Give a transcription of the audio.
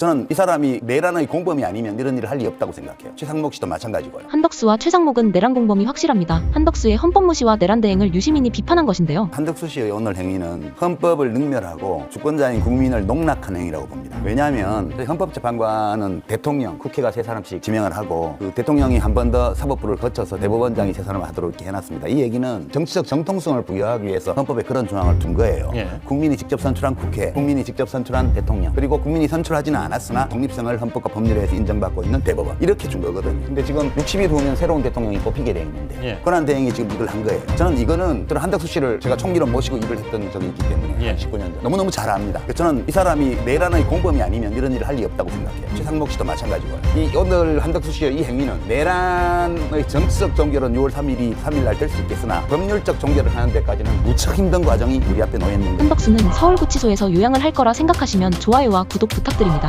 저는 이 사람이 내란의 공범이 아니면 이런 일을 할 리 없다고 생각해요. 최상목 씨도 마찬가지고요. 한덕수와 최상목은 내란 공범이 확실합니다. 한덕수의 헌법 무시와 내란 대행을 유시민이 비판한 것인데요. 한덕수 씨의 오늘 행위는 헌법을 능멸하고 주권자인 국민을 농락한 행위라고 봅니다. 왜냐하면 헌법재판관은 대통령, 국회가 세 사람씩 지명을 하고 그 대통령이 한 번 더 사법부를 거쳐서 대법원장이 세 사람을 하도록 이렇게 해놨습니다. 이 얘기는 정치적 정통성을 부여하기 위해서 헌법에 그런 조항을 둔 거예요. 예. 국민이 직접 선출한 국회, 국민이 직접 선출한 대통령, 그리고 국민이 선출하지는 않 았으나 독립성을 헌법과 법률에 서 인정받고 있는 대법원 이렇게 준 거거든요. 근데 지금 60일 후면 새로운 대통령이 뽑히게 돼 있는데 예. 권한 대행이 지금 이걸 한 거예요. 저는 이거는 저는 한덕수 씨를 제가 총리로 모시고 일을 했던 적이 있기 때문에 예. 한 19년 전 너무너무 잘 압니다. 저는 이 사람이 내란의 공범이 아니면 이런 일을 할 리 없다고 생각해요. 최상목 씨도 마찬가지고요. 이 오늘 한덕수 씨의 이 행위는 내란의 정치적 종결은 6월 3일이 3일 날 될 수 있겠으나 법률적 종결을 하는 데까지는 무척 힘든 과정이 우리 앞에 놓여 있는 거예요. 한덕수는 서울구치소에서 요양을 할 거라 생각하시면 좋아요와 구독 부탁드립니다.